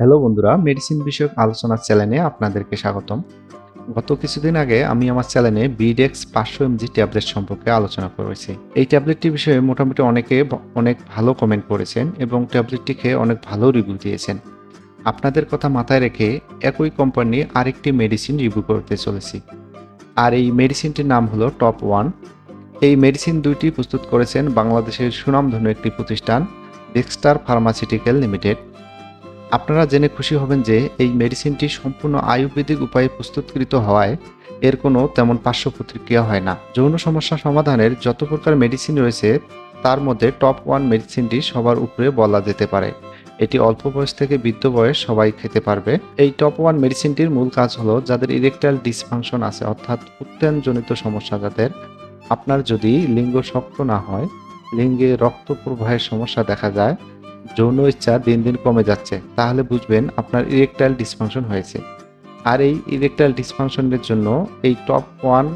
Hello বন্ধুরা medicine বিষয়ক আলোচনার চ্যানেলে আপনাদেরকে স্বাগতম। গত কিছুদিন আগে আমি আমার চ্যানেলে বিডেক্স পাঁচশো এমজি ট্যাবলেট সম্পর্কে আলোচনা করেছি। এই ট্যাবলেটটি বিষয়ে মোটামুটি অনেকে অনেক ভালো কমেন্ট করেছেন এবং ট্যাবলেটটি খেয়ে অনেক ভালো রিভিউ দিয়েছেন। আপনাদের কথা মাথায় রেখে একই কোম্পানি আরেকটি মেডিসিন রিভিউ করতে চলেছি। আর এই মেডিসিনটির নাম হলো টপ ওয়ান এই মেডিসিন দুইটি প্রস্তুত করেছেন বাংলাদেশের সুনামধন্য একটি প্রতিষ্ঠান ডেক্সটার ফার্মাসিউটিক্যাল লিমিটেড আপনারা জেনে খুশি হবেন যে এই মেডিসিনটি সম্পূর্ণ আয়ুর্বেদিক উপায়ে প্রস্তুতকৃত হওয়ায় এর কোনো তেমন পার্শ্ব প্রতিক্রিয়া হয় না। যৌন সমস্যা সমাধানের যত প্রকার মেডিসিন রয়েছে, তার মধ্যে টপ ওয়ান মেডিসিনটি সবার উপরে বলা যেতে পারে। এটি অল্প বয়স থেকে বৃদ্ধ বয়স সবাই খেতে পারবে। এই টপ ওয়ান মেডিসিনটির মূল কাজ হলো যাদের ইরেকটাইল ডিসফাংশন আছে, অর্থাৎ উত্তেজনিত সমস্যা যাদের, আপনার যদি লিঙ্গ শক্ত না হয়, লিঙ্গে রক্ত প্রবাহের সমস্যা দেখা যায় যৌন ইচ্ছা দিন দিন কমে যাচ্ছে। তাহলে বুঝবেন আপনার ইরেকটাইল ডিসফাংশন হয়েছে। আর এই ইরেকটাইল ডিসফাংশনের জন্য এই টপ ওয়ান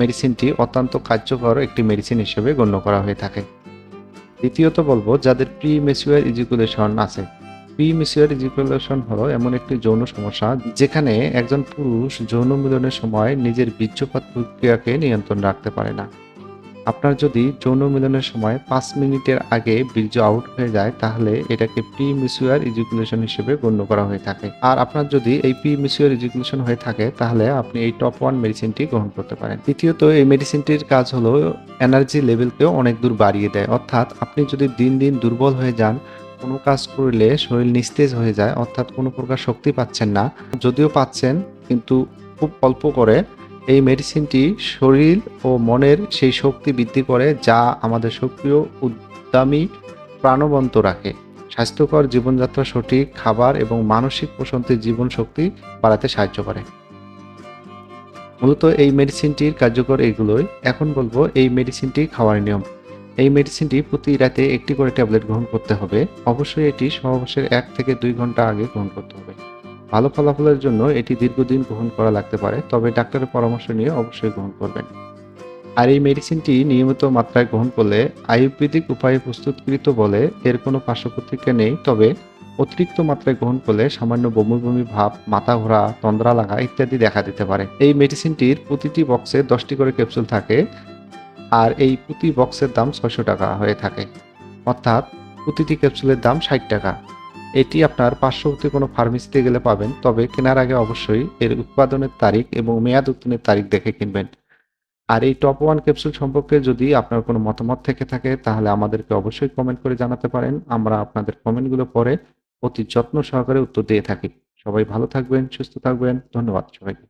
মেডিসিনটি অত্যন্ত কার্যকর একটি মেডিসিন হিসেবে গণ্য করা হয়ে থাকে। দ্বিতীয়ত বলব, যাদের প্রি মেসিউয়ার ইজিকুলেশন আছে। প্রি মেসিউয়ার ইজিকুলেশন হলো এমন একটি যৌন সমস্যা যেখানে একজন পুরুষ যৌন মিলনের সময় নিজের বীর্যপাত প্রক্রিয়াকে নিয়ন্ত্রণ রাখতে পারে না। আপনার যদি যৌন মিলনের সময় পাঁচ মিনিটের আগে বীর্য আউট হয়ে যায়, তাহলে এটাকে প্রি মিসুয়ার ইজিকুলেশন হিসেবে গণ্য করা হয়ে থাকে। আর আপনার যদি এই প্রি মিসুয়ার ইজিকুলেশন হয়ে থাকে, তাহলে আপনি এই টপ ওয়ান মেডিসিনটি গ্রহণ করতে পারেন। দ্বিতীয়ত, এই মেডিসিনটির কাজ হলো এনার্জি লেভেলকেও অনেক দূর বাড়িয়ে দেয়। অর্থাৎ আপনি যদি দিন দিন দুর্বল হয়ে যান, কোনো কাজ করলে শরীর নিস্তেজ হয়ে যায়, অর্থাৎ কোনো প্রকার শক্তি পাচ্ছেন না। যদিও পাচ্ছেন, কিন্তু খুব অল্প করে এই মেডিসিনটি শরীর ও মনের সেই শক্তি বৃদ্ধি করে যা আমাদের সক্রিয়, উদ্যমী, প্রাণবন্ত রাখে। স্বাস্থ্যকর জীবনযাত্রা, সঠিক খাবার এবং মানসিক প্রশান্তির জীবন শক্তি বাড়াতে সাহায্য করে। মূলত এই মেডিসিনটির কার্যকর এগুলোই। এখন বলব এই মেডিসিনটি খাওয়ার নিয়ম। এই মেডিসিনটি প্রতি রাতে একটি করে ট্যাবলেট গ্রহণ করতে হবে। অবশ্যই এটি সহবাসের এক থেকে দুই ঘণ্টা আগে গ্রহণ করতে হবে। ভালো ফলাফলের জন্য এটি দীর্ঘদিন গ্রহণ করা লাগতে পারে, তবে ডাক্তারের পরামর্শ নিয়ে অবশ্যই গ্রহণ করবেন। আর এই মেডিসিনটি নিয়মিত মাত্রায় গ্রহণ করলে আয়ুর্বেদিক উপায়ে প্রস্তুতকৃত বলে এর কোনো পার্শ্ব প্রতিক্রিয়া নেই, তবে অতিরিক্ত মাত্রায় গ্রহণ করলে সামান্য বমি বমি ভাব মাথা ঘোরা তন্দ্রা লাগা ইত্যাদি দেখা দিতে পারে। এই মেডিসিনটির প্রতিটি বক্সে দশটি করে ক্যাপসুল থাকে আর এই প্রতি বক্সের দাম ছয়শো টাকা হয়ে থাকে। অর্থাৎ প্রতিটি ক্যাপসুলের দাম ষাট টাকা। এটি আপনার পার্শ্ববর্তী কোনো ফার্মেসিতে গেলে পাবেন, তবে কেনার আগে অবশ্যই এর উৎপাদনের তারিখ এবং মেয়াদ উত্তীর্ণের তারিখ দেখে কিনবেন। আর এই টপ ওয়ান ক্যাপসুল সম্পর্কে যদি আপনার কোনো মতামত থেকে থাকে, তাহলে আমাদেরকে অবশ্যই কমেন্ট করে জানাতে পারেন। আমরা আপনাদের কমেন্টগুলো পরে অতি যত্ন সহকারে উত্তর দিয়ে থাকি। সবাই ভালো থাকবেন, সুস্থ থাকবেন। ধন্যবাদ সবাইকে।